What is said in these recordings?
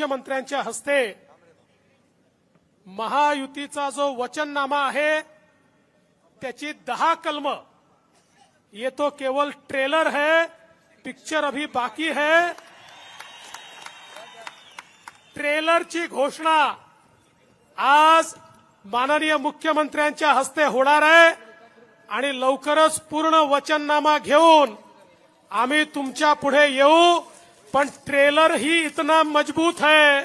मुख्यमंत्र्यांच्या हस्ते महायुतीचा जो वचननामा आहे त्याची दहा कलम. ये तो केवल ट्रेलर है पिक्चर अभी बाकी है. ट्रेलरची घोषणा आज माननीय मुख्यमंत्र्यांच्या हस्ते होणार आहे आणि लवकरच पूर्ण वचननामा घेऊन आम्ही तुमच्यापुढे येऊ. पण ट्रेलर ही इतना मजबूत है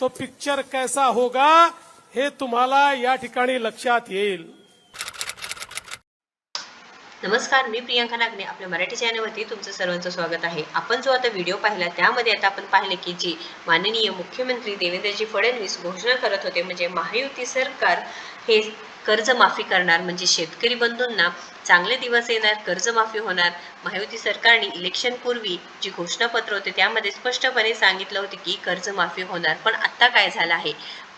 तो पिक्चर कैसा होगा हे तुम्हाला या ठिकाणी लक्षात येईल. नमस्कार मी प्रियांका नागने आपल्या मराठी चॅनलवरती तुमचं सर्वांचं स्वागत आहे. आपण जो आता व्हिडिओ पाहिला त्यामध्ये आता आपण पाहिले की जी माननीय मुख्यमंत्री देवेंद्रजी फडणवीस घोषणा करत होते म्हणजे महायुती सरकार हे कर्जमाफी करणार. म्हणजे शेतकरी बंधूंना चांगले दिवस येणार कर्जमाफी होणार. महायुती सरकारने इलेक्शनपूर्वी जी घोषणापत्र होते त्यामध्ये स्पष्टपणे सांगितलं होते की कर्जमाफी होणार. पण आता काय झालं आहे?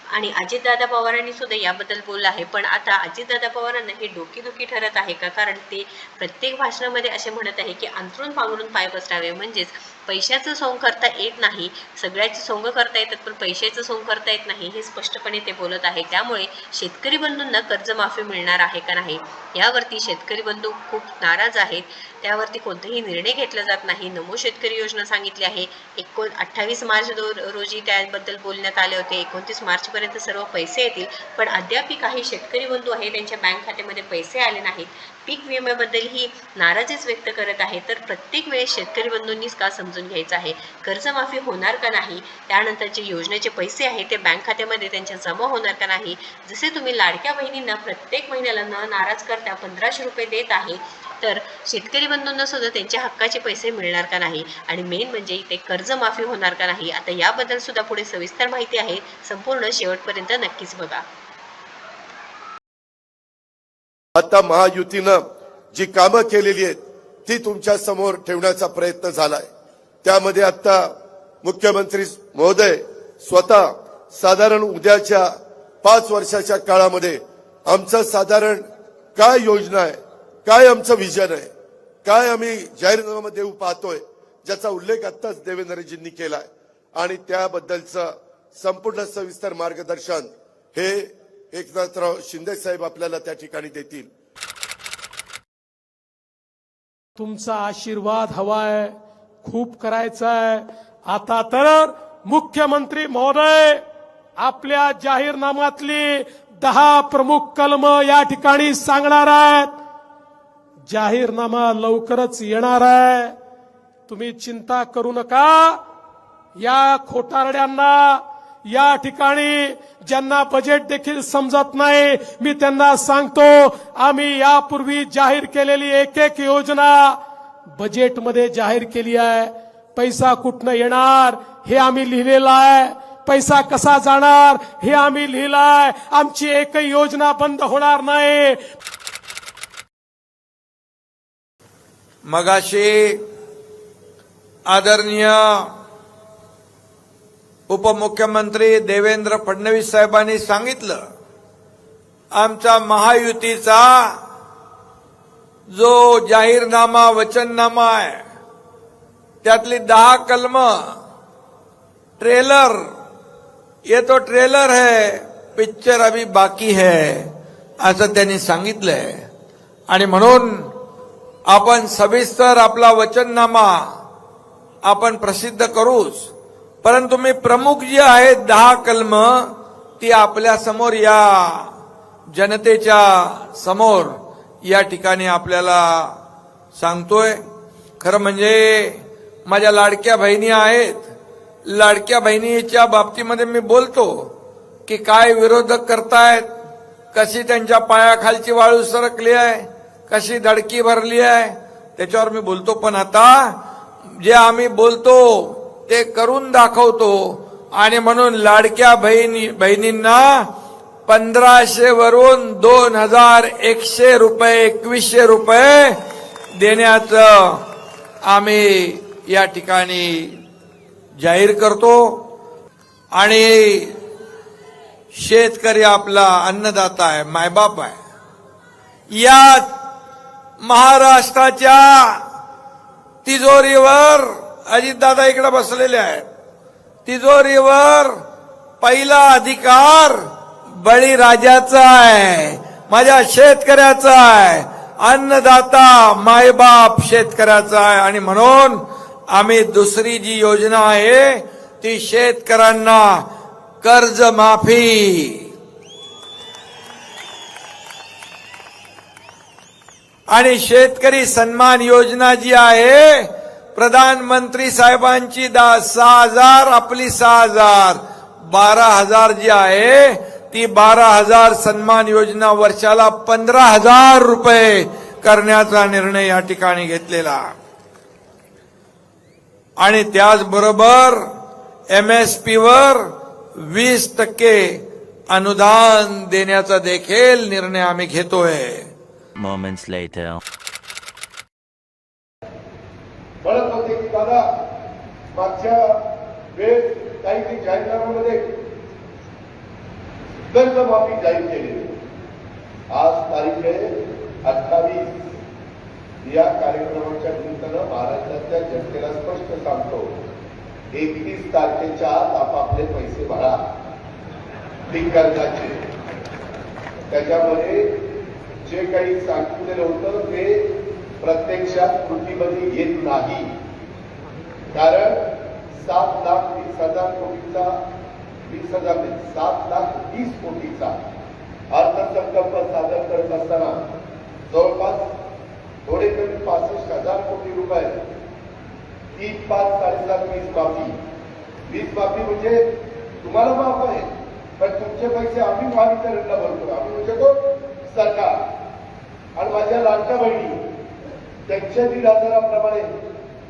आणि अजितदादा पवारांनी सुद्धा याबद्दल बोललं आहे. पण आता अजितदादा पवारांना हे डोकेदुखी ठरत आहे का? कारण ते प्रत्येक भाषणामध्ये असे म्हणत आहे की अंथरून पांघरून पाय पसरावे. म्हणजेच पैशाचं सोंग करता येत नाही. सगळ्याची सोंग करता येतात पण पैशाचं सोंग करता येत नाही हे स्पष्टपणे ते बोलत आहे. त्यामुळे शेतकरी बंधूंना कर्जमाफी मिळणार आहे का नाही? यावरती शेतकरी बंधू खूप नाराज आहेत. त्यावरती कोणताही निर्णय घेतला जात नाही. नमो शेतकरी योजना सांगितली आहे. एकोण अठ्ठावीस मार्च दो रोजी त्याबद्दल बोलण्यात आले होते. एकोणतीस मार्च मार्चपर्यंत सर्व पैसे येतील. पण अद्याप काही शेतकरी बंधू आहे त्यांच्या बँक खात्यामध्ये पैसे आले नाहीत. पीक विम्याबद्दलही नाराजीच व्यक्त करत आहे. तर प्रत्येक वेळेस शेतकरी बंधूंनीच का समजून घ्यायचं आहे? कर्जमाफी होणार का नाही? त्यानंतर जे योजनेचे पैसे आहे ते बँक खात्यामध्ये त्यांच्या जमा होणार का नाही? जसे तुम्ही लाडक्या बहिणींना प्रत्येक महिन्याला न नाराज करता पंधराशे रुपये देत आहे तर शेतकरी बंधूंना सुद्धा त्यांच्या हक्काचे पैसे मिळणार का नाही? आणि मेन म्हणजे इथे कर्जमाफी होणार का नाही? आता याबद्दल सुद्धा पुढे सविस्तर माहिती आहे. संपूर्ण शेवटपर्यंत नक्कीच बघा. आता महायुतीनं जी कामं केलेली आहेत ती तुमच्यासमोर ठेवण्याचा प्रयत्न झालाय. त्यामध्ये आता मुख्यमंत्री महोदय स्वतः साधारण उद्याच्या पाच वर्षाच्या काळामध्ये आमचं साधारण काय योजना आहे काय आमचं विजन आहे काय आम्ही जाहीरनामा देऊ पाहतोय ज्याचा उल्लेख आत्ताच देवेंद्रजींनी केलाय. आणि त्याबद्दलचं संपूर्ण सविस्तर मार्गदर्शन हे एकनाथराव शिंदे साहेब आपल्याला त्या ठिकाणी देतील. तुमचा आशीर्वाद हवाय खूप करायचा आहे आता तर मुख्यमंत्री महोदय आपल्या जाहीरनाम्यातली दहा प्रमुख कलम या ठिकाणी सांगणार आहेत. जाहीरनामा लवकरच येणार आहे. तुम्ही चिंता करू नका. या खोटारड्यांना या ठिकाणी ज्यांना बजेट देखील समजत नाही मी त्यांना सांगतो आम्ही यापूर्वी जाहीर केलेली एक एक योजना बजेटमध्ये जाहीर केली आहे. पैसा कुठनं येणार हे आम्ही लिहिलेलं आहे. पैसा कसा जाणार हे आम्ही लिहिलाय आमची एकही योजना बंद होणार नाही. मगाशी आदरणीय उपमुख्यमंत्री देवेंद्र फडणवीस साहेबांनी सांगितलं आमचा महायुतीचा जो जाहीरनामा वचननामा आहे त्यातली दहा कलम ट्रेलर ये तो ट्रेलर है पिक्चर अभी बाकी है असं त्यांनी सांगितलंय. आणि म्हणून आपण सविस्तर आपला वचननामा आपण प्रसिद्ध करूच. परंतु मी प्रमुख जी आहेत दहा कलम ती आपल्यासमोर या जनतेच्या समोर या ठिकाणी आपल्याला सांगतोय. खरं म्हणजे माझ्या लाडक्या बहिणी आहेत. लाडक्या बहिणीच्या बाबतीमध्ये मी बोलतो की काय विरोधक करतायत कशी त्यांच्या पायाखालची वाळू सरकली आहे कशी धडकी भरली आहे त्याच्यावर मी बोलतो. पण आता जे आम्ही बोलतो ते करून दाखवतो आणि म्हणून लाडक्या बहिणी बहिणींना पंधराशे वरून दोन हजार एकशे रुपये एकवीसशे रुपये देण्याचं आम्ही या ठिकाणी जाहीर करतो. आणि शेतकरी आपला अन्नदाता आहे मायबाप आहे. या महाराष्ट्राच्या तिजोरीवर अजितदादा इकडे बसलेले आहेत. तिजोरीवर पहिला अधिकार बळीराजाचा आहे. माझ्या शेतकऱ्याचा आहे. अन्नदाता मायबाप शेतकऱ्याचा आहे. आणि म्हणून आम्ही दुसरी जी योजना आहे ती शेतकऱ्यांना कर्ज माफी आणि शेतकरी सन्मान योजना जी आहे प्रधानमंत्री साहेबांची दा सहा हजार आपली सहा हजार. बारा हजार जी आहे ती बारा हजार सन्मान योजना वर्षाला पंधरा हजार रुपये करण्याचा निर्णय या ठिकाणी घेतलेला. आणि त्याचबरोबर एम एस वर वीस टक्के अनुदान देण्याचा देखील निर्णय आम्ही घेतोय. होते मागच्या वेळेस काही ते जाहीरनाम्यामध्ये कर्जमाफी जाहीर केली. आज तारीख आहे अठ्ठावीस. या कार्यक्रमाच्या निमित्तानं महाराष्ट्रातल्या जनतेला स्पष्ट सांगतो एकतीस तारखेच्या आत आपापले पैसे भरा. ती कर्जाचे त्याच्यामध्ये जे काही सांगितलेलं होतं ते प्रत्यक्षात कृतीमध्ये येत नाही. कारण सात लाख वीस हजार कोटीचा वीस हजार सात लाख वीस कोटीचा अर्थसंकल्प सादर करत असताना जवळपास थोडे कमी पासष्ट हजार कोटी रुपये तीन पाच साडेसात वीस माफी वीस माफी म्हणजे तुम्हाला माफ आहे पण तुमचे पैसे आम्ही महावितरणला भरतो. आम्ही म्हणजे तो सरकार. आणि माझ्या लाडक्या बहिणी त्यांच्या दीड हजाराप्रमाणे